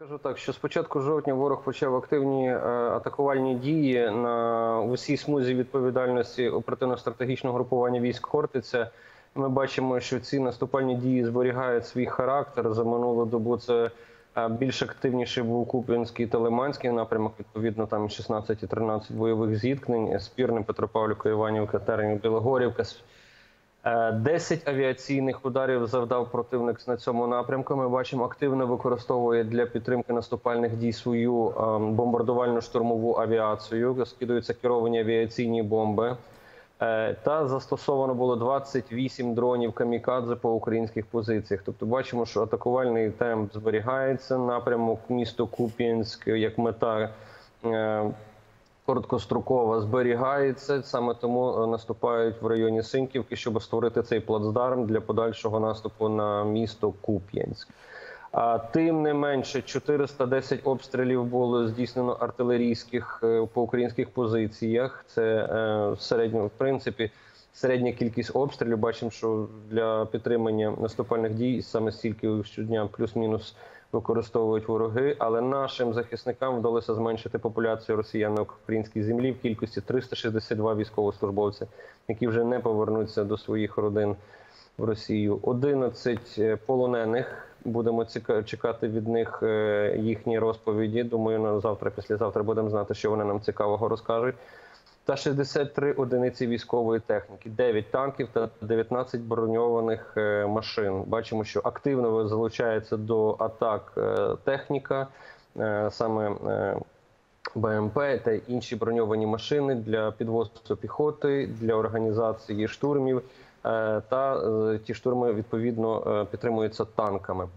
Скажу так, що з початку жовтня ворог почав активні е, атакувальні дії на усій смузі відповідальності оперативно-стратегічного групування військ Хортиця. Ми бачимо, що ці наступальні дії зберігають свій характер. За минулу добу це е, більш активніший був Куп'янський та Лиманський напрямок. Відповідно, там 16 і 13 бойових зіткнень. Спірне Петропавлівка, Іванівка, Тернів, Білогорівка. Е, 10 авіаційних ударів завдав противник на цьому напрямку. Ми бачимо, активно використовує для підтримки наступальних дій свою е, бомбардувально-штурмову авіацію. Скидаються керовані авіаційні бомби. Е, Та застосовано було 28 дронів камікадзе по українських позиціях. Тобто, бачимо, що атакувальний темп зберігається. Напрямок місто Куп'янськ як мета. Короткострокова зберігається. Саме тому е, наступають в районі Синьківки, щоб створити цей плацдарм для подальшого наступу на місто Куп'янськ. А тим не менше, 410 обстрілів було здійснено артилерійських е, по українських позиціях. Це е, середньо, в принципі, середня кількість обстрілів. Бачимо, що для підтримання наступальних дій саме стільки щодня плюс-мінус використовують вороги. Але нашим захисникам вдалося зменшити популяцію росіян на українській землі в кількості 362 військовослужбовці, які вже не повернуться до своїх родин в Росію. 11 полонених. Будемо чекати від них е, їхні розповіді. Думаю, на завтра, післязавтра будемо знати, що вони нам цікавого розкажуть. Та 63 одиниці військової техніки, 9 танків та 19 броньованих е, машин. Бачимо, що активно залучається до атак е, техніка, е, саме БМП та інші броньовані машини для підвозу піхоти, для організації штурмів. Та ті штурми відповідно підтримуються танками.